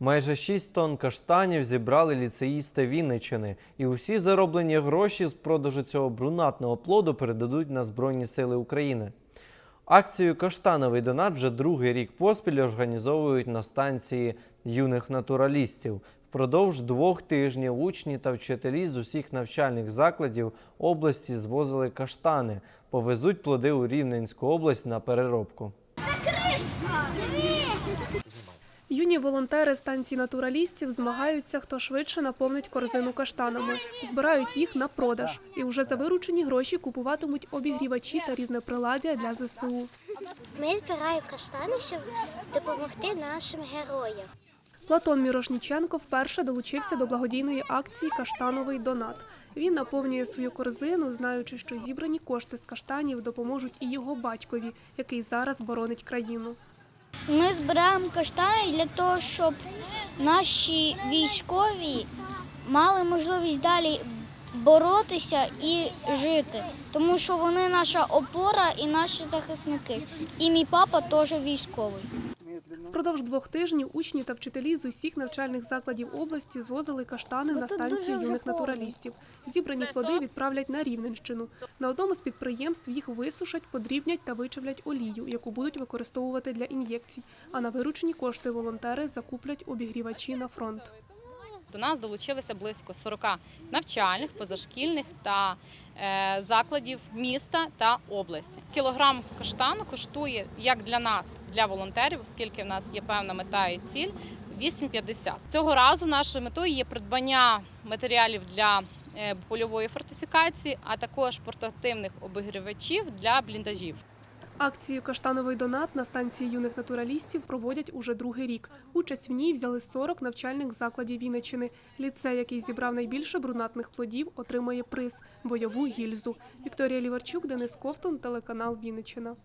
Майже 6 тонн каштанів зібрали ліцеїсти Вінничини, і усі зароблені гроші з продажу цього брунатного плоду передадуть на Збройні Сили України. Акцію Каштановий донат вже другий рік поспіль організовують на станції юних натуралістів. Впродовж двох тижнів учні та вчителі з усіх навчальних закладів області звозили каштани, повезуть плоди у Рівненську область на переробку. Юні волонтери станції натуралістів змагаються, хто швидше наповнить корзину каштанами. Збирають їх на продаж і вже за виручені гроші купуватимуть обігрівачі та різне приладдя для ЗСУ. Ми збираємо каштани, щоб допомогти нашим героям. Платон Мірошніченко вперше долучився до благодійної акції Каштановий донат. Він наповнює свою корзину, знаючи, що зібрані кошти з каштанів допоможуть і його батькові, який зараз боронить країну. Ми збираємо каштани для того, щоб наші військові мали можливість далі боротися і жити, тому що вони наша опора і наші захисники. І мій папа теж військовий. Впродовж двох тижнів учні та вчителі з усіх навчальних закладів області звозили каштани на станцію юних натуралістів. Зібрані плоди відправлять на Рівненщину. На одному з підприємств їх висушать, подрібнять та вичавлять олію, яку будуть використовувати для ін'єкцій. А на виручені кошти волонтери закуплять обігрівачі на фронт. До нас долучилися близько 40 навчальних, позашкільних та е, закладів міста та області. Кілограм каштану коштує як для нас, для волонтерів, оскільки в нас є певна мета і ціль. 8,50. Цього разу нашою метою є придбання матеріалів для е, польової фортифікації, а також портативних обігрівачів для бліндажів. Акцію Каштановий донат на станції юних натуралістів проводять уже другий рік. Участь в ній взяли 40 навчальних закладів Вінничини. Ліцей, який зібрав найбільше брунатних плодів, отримає приз бойову гільзу. Вікторія Ліварчук, Денис Ковтун, телеканал Вінниччина.